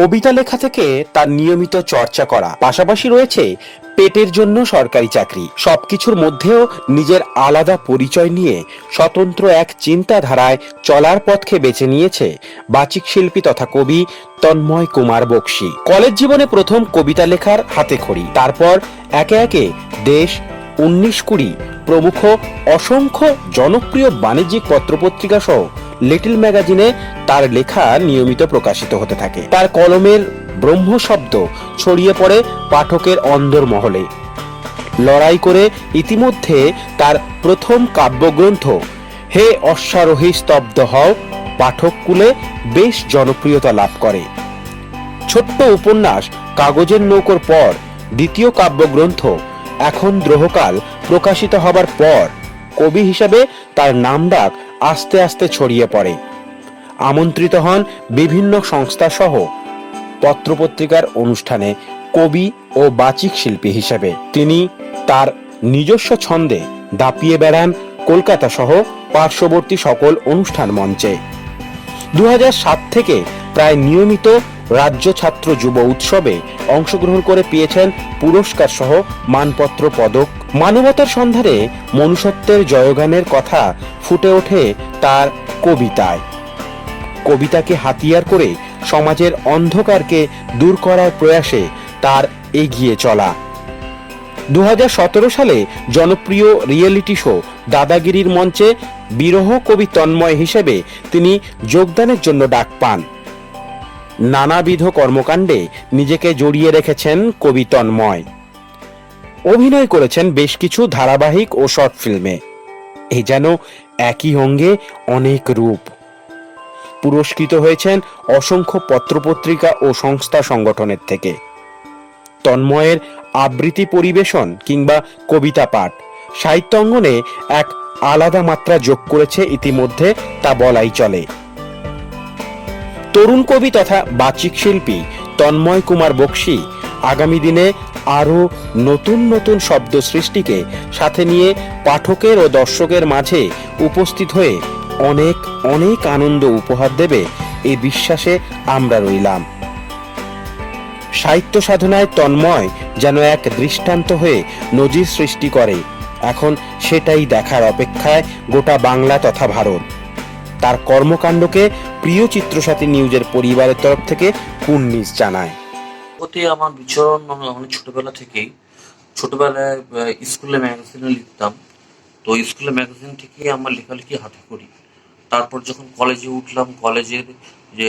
কবিতা লেখা থেকে তার নিয়মিত চর্চা করা। পাশাপাশি রয়েছে পেটের জন্য সরকারি চাকরি। সবকিছুর মধ্যেও নিজের আলাদা পরিচয় নিয়ে স্বতন্ত্র এক চিন্তাধারায় চলার পথকে বেছে নিয়েছে বাচিক শিল্পী তথা কবি তন্ময় কুমার বক্সি। কলেজ জীবনে প্রথম কবিতা লেখার হাতে খড়ি। তারপর একে একে দেশ, উনিশ কুড়ি প্রমুখ, অসংখ্য জনপ্রিয় বাণিজ্যিক পত্রপত্রিকা সহ লিটল ম্যাগাজিনে তার লেখা নিয়মিত প্রকাশিত হতে থাকে। তার কলমের ব্রহ্ম শব্দ ছড়িয়ে পড়ে পাঠকের অন্দর মহলে লড়াই করে ইতিমধ্যে তার প্রথম কাব্যগ্রন্থ, হে অশ্বারোহী স্তব্ধ হও পাঠককুলে বেশ জনপ্রিয়তা লাভ করে। ছোট্ট উপন্যাস, কাগজের নৌকোর পর, দ্বিতীয় কাব্যগ্রন্থ, এখন দ্রোহকাল প্রকাশিত হবার পর, কবি হিসাবে তার নামডাক আস্তে আস্তে ছড়িয়ে পড়ে। আমন্ত্রিত হন বিভিন্ন সংস্থা সহ পত্রপত্রিকার অনুষ্ঠানে কবি ও বাচিক শিল্পী হিসেবে। তিনি তার নিজস্ব ছন্দে দাপিয়ে বেড়ান কলকাতা সহ পার্শ্ববর্তী সকল অনুষ্ঠান মঞ্চে। দু থেকে প্রায় নিয়মিত রাজ্য ছাত্র যুব উৎসবে অংশগ্রহণ করে পেয়েছেন পুরস্কার সহ মানপত্র পদক মানবতার সন্ধানে মনুষ্যত্বের জয়গানের কথা ফুটে ওঠে তার কবিতায়। কবিতাকে হাতিয়ার করে সমাজের অন্ধকারকে দূর করার প্রয়াসে তার এগিয়ে চলা। দু হাজার সতেরো সালে জনপ্রিয় রিয়েলিটি শো দাদাগিরির মঞ্চে বিরহ কবি তন্ময় হিসেবে তিনি যোগদানের জন্য ডাক পান। নানাবিধ কর্মকাণ্ডে নিজেকে জড়িয়ে রেখেছেন কবি তন্ময়। অভিনয় করেছেন বেশ কিছু ধারাবাহিক ও শর্ট ফিল্মে। এই যেন একই অঙ্গে অনেক রূপ। পুরস্কৃত হয়েছেন অসংখ্য পত্রপত্রিকা ও সংস্থা সংগঠনের থেকে। তন্ময়ের আবৃত্তি পরিবেশন কিংবা কবিতা পাঠ, সাহিত্য অঙ্গনে এক আলাদা মাত্রা যোগ করেছে ইতিমধ্যে, তা বলাই চলে। তরুণ কবি তথা বাচিক শিল্পী তন্ময় কুমার বক্সি আগামী দিনে আরও নতুন নতুন শব্দ সৃষ্টিকে সাথে নিয়ে পাঠকের ও দর্শকের মাঝে উপস্থিত হয়ে অনেক অনেক আনন্দ উপহার দেবে এই বিশ্বাসে আমরা রইলাম। সাহিত্য সাধনায় তন্ময় যেন এক দৃষ্টান্ত হয়ে নজির সৃষ্টি করে। এখন সেটাই দেখার অপেক্ষায় গোটা বাংলা তথা ভারত। তার কর্মকাণ্ডকে প্রিয় চিত্রসাথী নিউজের পরিবারের তরফ থেকে কুর্নিশ জানায়। ওতে আমার বিচরণ আমি ছোটবেলা থেকেই, ছোটবেলায় স্কুলে ম্যাগাজিনে লিখতাম। তো স্কুলে ম্যাগাজিন থেকেই আমার লেখালেখি হাতে করি। তারপর যখন কলেজে উঠলাম কলেজের যে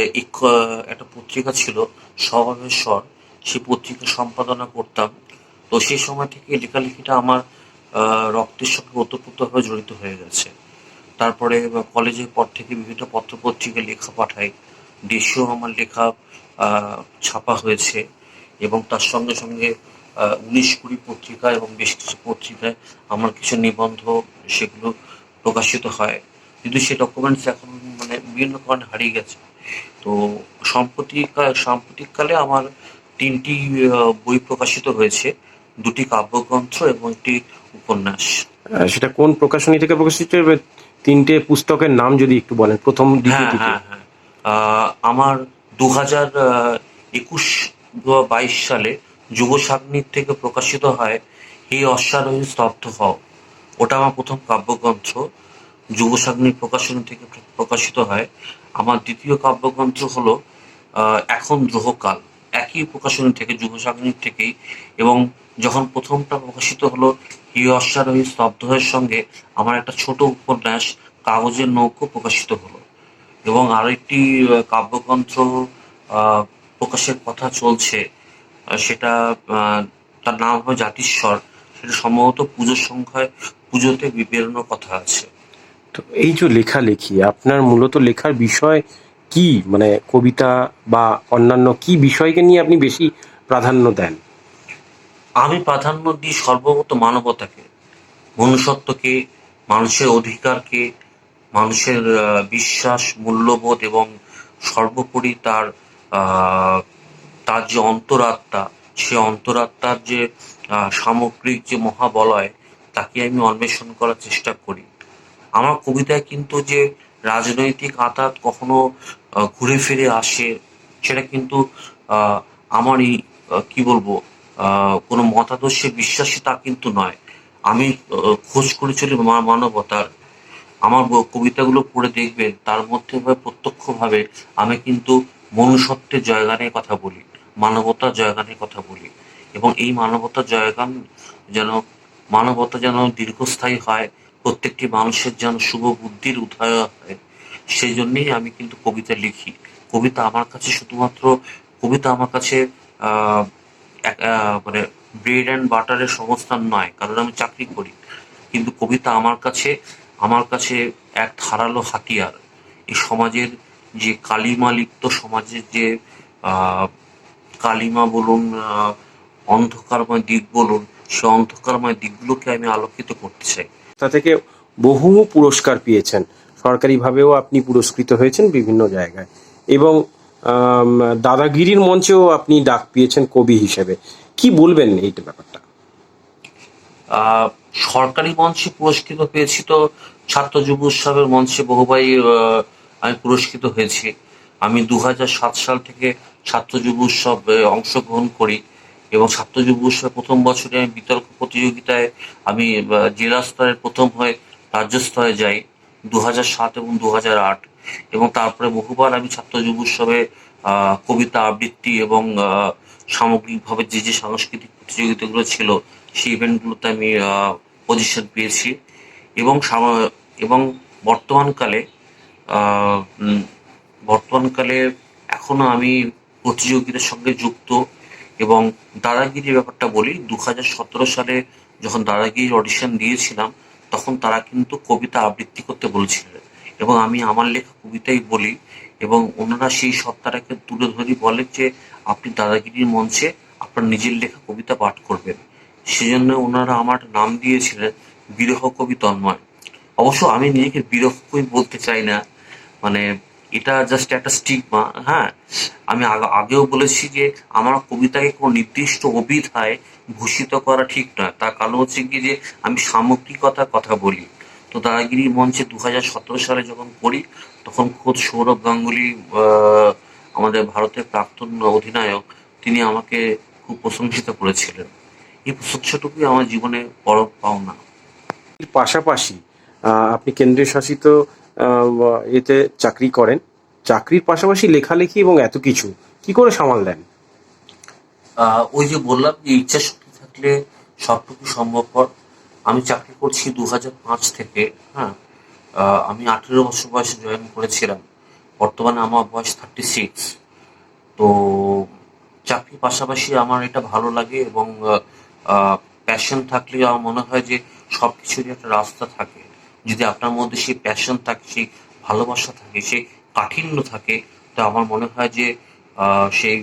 একটা পত্রিকা ছিল, স্বভাবের স্বর, সেই পত্রিকা সম্পাদনা করতাম। তো সেই সময় থেকে লেখালেখিটা আমার রক্তের সঙ্গে ওতপ্রোতভাবে জড়িত হয়ে গেছে। তারপরে কলেজের পর থেকে বিভিন্ন পত্রপত্রিকায় লেখা পাঠাই। দেশেও আমার লেখা ছাপা হয়েছে। এবং তার সঙ্গে সঙ্গে উনিশ কুড়ি পত্রিকা এবং বেশ কিছু পত্রিকায় আমার কিছু নিবন্ধ সেগুলো প্রকাশিত হয়। কিন্তু সেই ডকুমেন্টস এখন মানে বিভিন্ন কারণে হারিয়ে গেছে। তো সম্প্রতি সাম্প্রতিককালে আমার তিনটি বই প্রকাশিত হয়েছে। দুটি কাব্যগ্রন্থ এবং একটি উপন্যাস। সেটা কোন প্রকাশনী থেকে প্রকাশিত? তিনটে পুস্তকের নাম যদি একটু বলেন প্রথম হ্যাঁ হ্যাঁ হ্যাঁ। আমার দু হাজার একুশ বাইশ সালে যুব সাগ্নিক থেকে প্রকাশিত হয় এই অশ্বারোহী, স্তব্ধ হও। ওটা আমার প্রথম কাব্যগ্রন্থ। যুব সাগ্নিক প্রকাশনী থেকে প্রকাশিত হয়। আমার দ্বিতীয় কাব্যগ্রন্থ হলো এখন দ্রোহকাল। একই প্রকাশনী থেকে, যুব সাগ্নিক থেকেই। এবং যখন প্রথমটা প্রকাশিত হলো এই অশ্বারোহী স্তব্ধের সঙ্গে আমার একটা ছোট উপন্যাস, কাগজের নৌকো প্রকাশিত হলো। এবং আরেকটি কাব্যগ্রন্থ প্রকাশের কথা চলছে সেটা তার নাম হবে জাতিস্বর। সেটা সম্ভবত পুজোর সংখ্যায় পুজোতে বেরোনোর কথা আছে। তো এই যে লেখালেখি আপনার মূলত লেখার বিষয় কি? মানে কবিতা বা অন্যান্য কি বিষয়কে নিয়ে আপনি বেশি প্রাধান্য দেন? আমি প্রাধান্য দিই সর্বগত মানবতাকে মনুষ্যত্বকে মানুষের অধিকারকে মানুষের বিশ্বাস মূল্যবোধ এবং সর্বোপরি তার তার যে অন্তরাত্মা, সে অন্তরাত্মার যে সামগ্রিক যে মহাবলয়, তাকে আমি অন্বেষণ করার চেষ্টা করি। আমার কবিতায় কিন্তু যে রাজনৈতিক আঘাত কখনো ঘুরে ফিরে আসে, সেটা কিন্তু আমারই কি বলব কোনো মতাদর্শে বিশ্বাসী তা কিন্তু নয়। আমি খোঁজ করে চলি মানবতার। আমার কবিতাগুলো পড়ে দেখবেন, তার মধ্যে প্রত্যক্ষভাবে আমি কিন্তু মনুষ্যত্বের জয়গানের কথা বলি, মানবতার জয়গানের কথা বলি। এবং এই মানবতার জয়গান যেন, মানবতা যেন দীর্ঘস্থায়ী হয়, প্রত্যেকটি মানুষের যেন শুভ বুদ্ধির উদয় হয়, সেই জন্যেই আমি কিন্তু কবিতা লিখি। কবিতা আমার কাছে শুধুমাত্র, কবিতা আমার কাছে মানে ব্রেড অ্যান্ড বাটারের সংস্থান নয়, কারণ আমি চাকরি করি। কিন্তু কবিতা আমার কাছে আমার কাছে এক ধারালো হাতিয়ার। এই সমাজের যে কালিমা লিপ্ত সমাজের যে আহ, কালিমা বলুন আহ, অন্ধকারময় দিক বলুন সে অন্ধকারময় দিকগুলোকে আমি আলোকিত করতে চাই। তা থেকে বহু পুরস্কার পেয়েছেন। সরকারিভাবেও আপনি পুরস্কৃত হয়েছেন বিভিন্ন জায়গায়। এবং দাদাগিরির মঞ্চেও আপনি ডাক পেয়েছেন কবি হিসেবে। কি বলবেন এইটা ব্যাপারটা? আহ, সরকারি মঞ্চে পুরস্কৃত পেয়েছি তো ছাত্র যুব উৎসবের মঞ্চে বহুবারই আহ, আমি পুরস্কৃত হয়েছি। আমি দু সাল থেকে ছাত্র যুব উৎসবে অংশগ্রহণ করি এবং ছাত্র যুব উৎসবের প্রথম বছরে আমি বিতর্ক প্রতিযোগিতায় আমি জেলা স্তরের প্রথম হয়ে রাজ্য স্তরে যাই দু সাত এবং দু আট। এবং তারপরে বহুবার আমি ছাত্র যুব উৎসবে কবিতা আবৃত্তি এবং সামগ্রিকভাবে যে যে সাংস্কৃতিক প্রতিযোগিতাগুলো ছিল, সেই ইভেন্টগুলোতে আমি পজিশন পেয়েছি। এবং এবং বর্তমানকালে বর্তমানকালে এখনও আমি প্রতিযোগিতার সঙ্গে যুক্ত এবং দাদাগিরির ব্যাপারটা বলি দু সালে যখন দাদাগিরির অডিশন দিয়েছিলাম, তখন তারা কিন্তু কবিতা আবৃত্তি করতে বলেছিলেন এবং আমি আমার লেখা কবিতাই বলি এবং ওনারা সেই সত্তাটাকে তুলে ধরি বলে যে, আপনি দাদাগিরির মঞ্চে আপনার নিজের লেখা কবিতা পাঠ করবেন। সেজন্য ওনারা আমার নাম দিয়েছিলেন বিরহ কবি তন্ময়। অবশ্য আমি নিজেকে বিরহ কবি বলতে চাই না মানে এটা জাস্ট একটা স্টিগমা হ্যাঁ? আমি আগেও বলেছি যে আমার কবিতাকে কোনো নির্দিষ্ট অভিধায় ভূষিত করা ঠিক নয়। তার কারণ হচ্ছে কি যে আমি সামগ্রিকতার কথা বলি। তো দাদাগিরি মঞ্চে দু হাজার সতেরো সালে যখন করি তখন খোদ সৌরভ গাঙ্গুলি আমাদের ভারতের প্রাক্তন অধিনায়ক, তিনি আমাকে খুব প্রশংসিত করেছিলেন। এই প্রশংসাটুকুই আমার জীবনে বড় পাওনা। পাশাপাশি আপনি কেন্দ্রীয় শাসিত এতে চাকরি করেন। চাকরির পাশাপাশি লেখালেখি এবং এত কিছু। কি করে সামাল দেন? ওই যে বললাম যে ইচ্ছা শক্তি থাকলে সবটুকু সম্ভবপর। আমি চাকরি করছি দু থেকে হ্যাঁ। আমি আঠেরো বছর বয়সে জয়েন করেছিলাম। বর্তমানে আমার বয়স থার্টি সিক্স তো চাকরির পাশাপাশি আমার এটা ভালো লাগে এবং প্যাশন থাকলে আমার মনে হয় যে সব কিছুরই একটা রাস্তা থাকে। যদি আপনার মধ্যে সেই প্যাশন থাকে, সেই ভালোবাসা থাকে, সেই কাঠিন্য থাকে, তো আমার মনে হয় যে সেই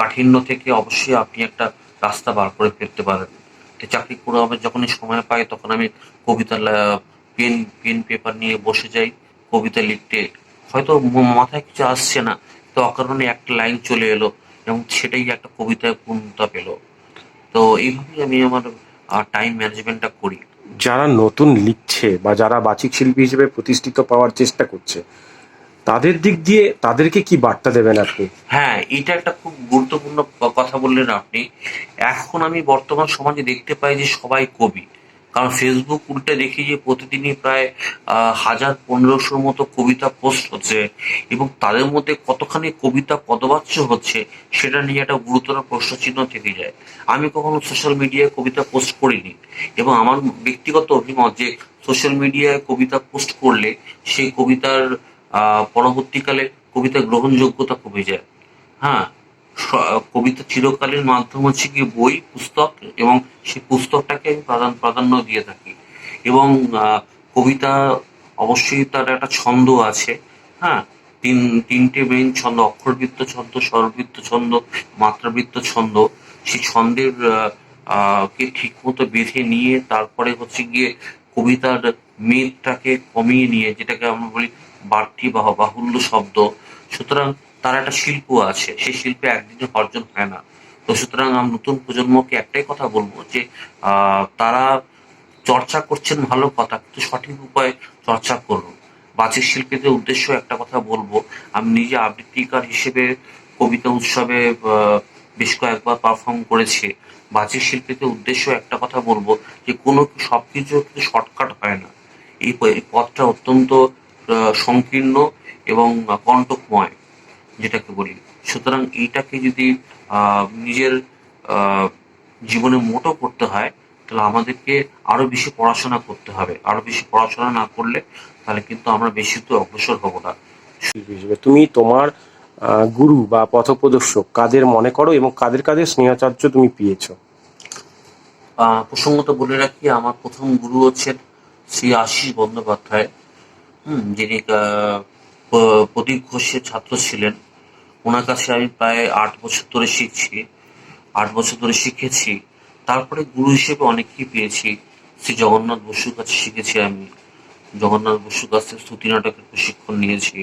কাঠিন্য থেকে অবশ্যই আপনি একটা রাস্তা বার করে ফেলতে পারেন। তো চাকরি করে আমি যখনই সময় পাই, তখন আমি কবিতা পেন পেন পেপার নিয়ে বসে যাই, কবিতা লিখতে। হয়তো মাথায় কিছু আসছে না, তো অকারণে একটা লাইন চলে এলো এবং সেটাই একটা কবিতায় পূর্ণতা পেল। তো এইভাবেই আমি আমার টাইম ম্যানেজমেন্টটা করি। যারা নতুন লিখছে বা যারা বাচিক শিল্পী হিসেবে প্রতিষ্ঠিত পাওয়ার চেষ্টা করছে, তাদের দিক দিয়ে তাদেরকে কি বার্তা দেবেন আপনি? হ্যাঁ এটা একটা খুব গুরুত্বপূর্ণ কথা বললেন আপনি। এখন আমি বর্তমান সমাজে দেখতে পাই যে সবাই কবি। কারণ ফেসবুক উল্টে দেখি যে প্রতিদিনই প্রায় হাজার পনেরোশোর মতো কবিতা পোস্ট হচ্ছে এবং তাদের মধ্যে কতখানি কবিতা পদবাচ্য হচ্ছে সেটা নিয়ে একটা গুরুতর প্রশ্নচিহ্ন থেকে যায়। আমি কখনো সোশ্যাল মিডিয়ায় কবিতা পোস্ট করিনি এবং আমার ব্যক্তিগত অভিমত যে সোশ্যাল মিডিয়ায় কবিতা পোস্ট করলে সেই কবিতার পরবর্তীকালে কবিতা গ্রহণযোগ্যতা কমে যায়। হ্যাঁ কবিতা চিরকালীন মাধ্যম হচ্ছে কি বই, পুস্তক এবং সেই পুস্তকটাকে আমি প্রাধান্য প্রাধান্য দিয়ে থাকি। এবং কবিতা অবশ্যই তার একটা ছন্দ আছে হ্যাঁ? তিন, তিনটে মেইন ছন্দ, অক্ষরবৃত্ত ছন্দ, স্বরবৃত্ত ছন্দ, মাত্রাবৃত্ত ছন্দ। সেই ছন্দের কে ঠিক মতো বেঁধে নিয়ে তারপরে হচ্ছে গিয়ে কবিতার মেদটাকে কমিয়ে নিয়ে, যেটাকে আমরা বলি বাড়তি বা বাহুল্য শব্দ। সুতরাং তার একটা শিল্প আছে, সেই শিল্পে একদিনে অর্জন হয় না। তো সুতরাং আমি নতুন প্রজন্মকে একটাই কথা বলব যে তারা চর্চা করছেন ভালো কথা, কিন্তু সঠিক উপায়ে চর্চা করুন। বাচিক শিল্পীদের উদ্দেশ্য একটা কথা বলব, আমি নিজে আবৃত্তিকার হিসেবে কবিতা উৎসবে বেশ কয়েকবার পারফর্ম করেছি। বাচিক শিল্পীদের উদ্দেশ্য একটা কথা বলব যে, কোনো সবকিছু কিন্তু শর্টকাট হয় না। এই পথটা অত্যন্ত সংকীর্ণ এবং কণ্টকময়। যেটাকে বলি। সুতরাং এইটাকে যদি নিজের জীবনে মোটো করতে হয় তাহলে আমাদেরকে আরও বেশি পড়াশোনা করতে হবে। আরও বেশি পড়াশোনা না করলে তাহলে কিন্তু আমরা বেশি তো অগ্রসর হব না। তুমি তোমার গুরু বা পথপ্রদর্শক কাদের মনে করো এবং কাদের কাদের স্নেহাচার্য তুমি পেয়েছ? প্রসঙ্গত বলে রাখি আমার প্রথম গুরু হচ্ছেন শ্রী আশিস বন্দ্যোপাধ্যায় হুম যিনি প্রদীপ ঘোষের ছাত্র ছিলেন। ওনার কাছে আমি প্রায় আট বছর ধরে শিখছি, আট বছর ধরে শিখেছি। তারপরে গুরু হিসেবে অনেককেই পেয়েছি। শ্রী জগন্নাথ বসুর কাছে শিখেছি আমি। জগন্নাথ বসুর কাছ স্তুতি নাটকের প্রশিক্ষণ নিয়েছি।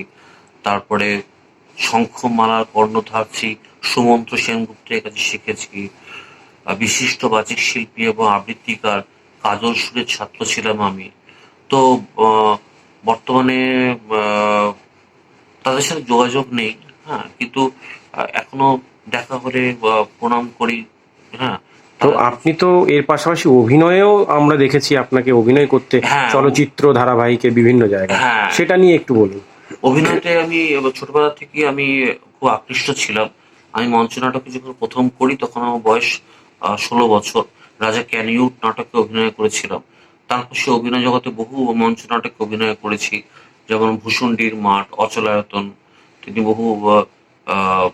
তারপরে শঙ্খমালার কর্ণধার শ্রী সুমন্ত্র সেনগুপ্তের কাছে শিখেছি। বিশিষ্ট বাচিক শিল্পী এবং আবৃত্তিকার কাজল সুরের ছাত্র ছিলাম আমি। তো বর্তমানে তাদের সাথে যোগাযোগ নেই। হ্যাঁ কিন্তু এখনও দেখা হলে প্রণাম করি হ্যাঁ। তো আপনি তো এর পাশাপাশি অভিনয়েও আমরা দেখেছি আপনাকে অভিনয় করতে হ্যাঁ। চলচ্চিত্র ধারাবাহিকে বিভিন্ন জায়গায়। হ্যাঁ। সেটা নিয়ে একটু বলুন। অভিনয়তে আমি ছোটবেলা থেকে আমি খুব আকৃষ্ট ছিলাম। আমি মঞ্চ নাটকে যখন প্রথম করি তখন আমার বয়স ষোলো বছর। রাজা ক্যানিউট নাটকে অভিনয় করেছিলাম। তারপর সে অভিনয় জগতে বহু মঞ্চ নাটকে অভিনয় করেছি। যেমন ভূষণ্ডির মাঠ অচলায়তন তিনি বহু আহ,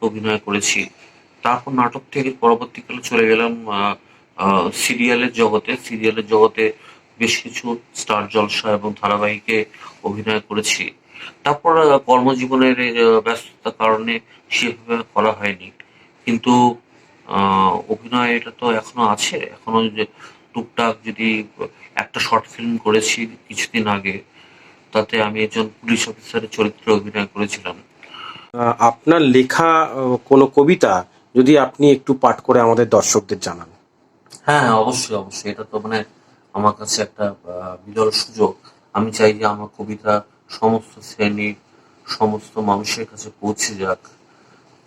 অভিনয় করেছি। তারপর নাটক থেকে পরবর্তীকালে চলে গেলাম সিরিয়ালের জগতে। সিরিয়ালের জগতে বেশ কিছু স্টার জলসা এবং ধারাবাহিকে অভিনয় করেছি। তারপর কর্মজীবনের ব্যস্ততার কারণে সেভাবে করা হয়নি। কিন্তু অভিনয় এটা তো এখনও আছে। এখনও যে টুকটাক যদি একটা শর্ট ফিল্ম করেছি কিছুদিন আগে তাতে আমি একজন পুলিশ অফিসারের চরিত্রে অভিনয় করেছিলাম। আপনার লেখা কোনো কবিতা যদি আপনি একটু পাঠ করে আমাদের দর্শকদের জানান। হ্যাঁ অবশ্যই অবশ্যই। এটা তো মানে আমার কাছে একটা বিরল সুযোগ। আমি চাই যে আমার কবিতা সমস্ত শ্রেণির সমস্ত মানুষের কাছে পৌঁছে যাক।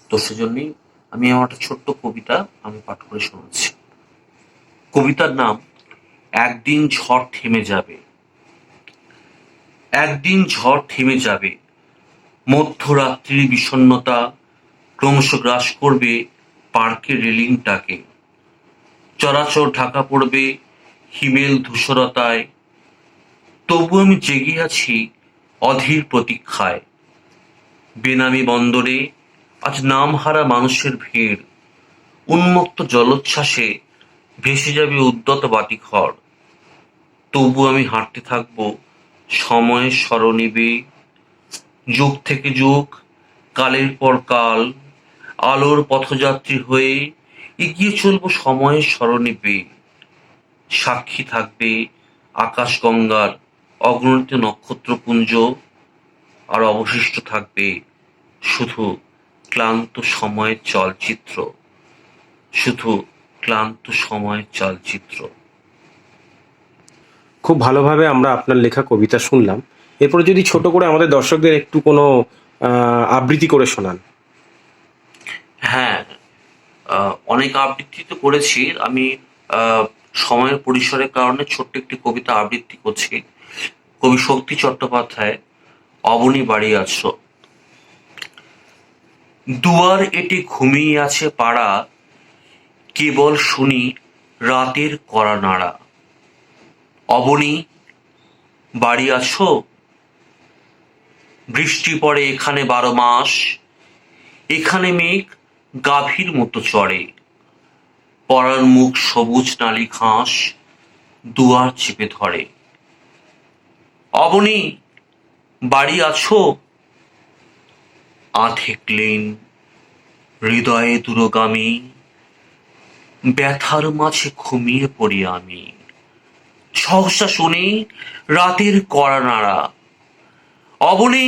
তো সেজন্যই আমি আমার একটা ছোট্ট কবিতা আমি পাঠ করে শোনাচ্ছি। কবিতার নাম একদিন ঝড় থেমে যাবে। একদিন ঝড় থেমে যাবে। মধ্যরাত্রির বিষণ্ণতা ক্রমশ গ্রাস করবে পার্কের রেলিংটাকে। চরাচর ঢাকা পড়বে হিমেল ধূসরতায়। তবু আমি জেগে আছি অধীর প্রতীক্ষায়। বেনামি বন্দরে আজ নামহারা মানুষের ভিড়। উন্মুক্ত জলোচ্ছ্বাসে ভেসে যাবে উদ্যত বাতিঘর তবু আমি হাঁটতে থাকব সময়ের স্মরণিবে, যুগ থেকে যুগ, কালের পর কাল, আলোর পথযাত্রী হয়ে এগিয়ে চলবো সময়ের স্মরণে পেয়ে সাক্ষী থাকবে আকাশগঙ্গার অগণিত নক্ষত্রপুঞ্জ আর অবশিষ্ট থাকবে শুধু ক্লান্ত সময়ের চলচ্চিত্র। শুধু ক্লান্ত সময়ের চলচ্চিত্র। খুব ভালোভাবে আমরা আপনার লেখা কবিতা শুনলাম। এরপরে যদি ছোট করে আমাদের দর্শকদের একটু কোনো আবৃত্তি করে শোনান। হ্যাঁ অনেক আবৃত্তি তো করেছি। আমি সময়ের পরিসরের কারণে ছোট্ট একটি কবিতা আবৃত্তি করছি। কবি শক্তি চট্টোপাধ্যায়, অবনী বাড়ি আছো। দুয়ার এটি ঘুমিয়ে আছে পাড়া, কেবল শুনি রাতের কড়া নাড়া। অবনী, বাড়ি আছো? বৃষ্টি পড়ে এখানে বারো মাস, এখানে মেঘ গাভীর মতো চড়ে। পরার মুখ সবুজ নালি ঘাস দুয়ার চেপে ধরে। অবনী, বাড়ি আছো? আধেকলেন হৃদয়ে দূরগামী, ব্যথার মাঝে ঘুমিয়ে পড়ি আমি। সহসা শুনি রাতের কড়া নাড়া। অবনী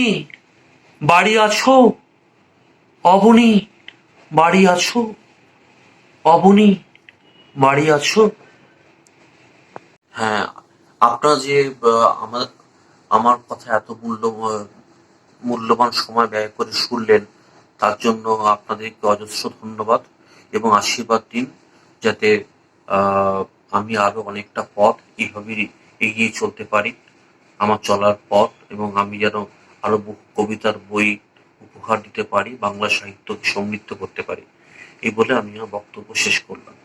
বাড়ি আছো? অবনী বাড়ি আছো? অবনী বাড়ি আছো? হ্যাঁ আপনারা যে আমার আমার কথা এত মূল্য মূল্যবান সময় ব্যয় করে শুনলেন তার জন্য আপনাদেরকে অজস্র ধন্যবাদ এবং আশীর্বাদ দিন যাতে আহ, আমি আরও অনেকটা পথ এইভাবে এগিয়ে চলতে পারি। আমার চলার পথ এবং আমি যেন আরও বহু কবিতার বই উপহার দিতে পারি, বাংলা সাহিত্যকে সমৃদ্ধ করতে পারি। এই বলে আমি আমার বক্তব্য শেষ করলাম।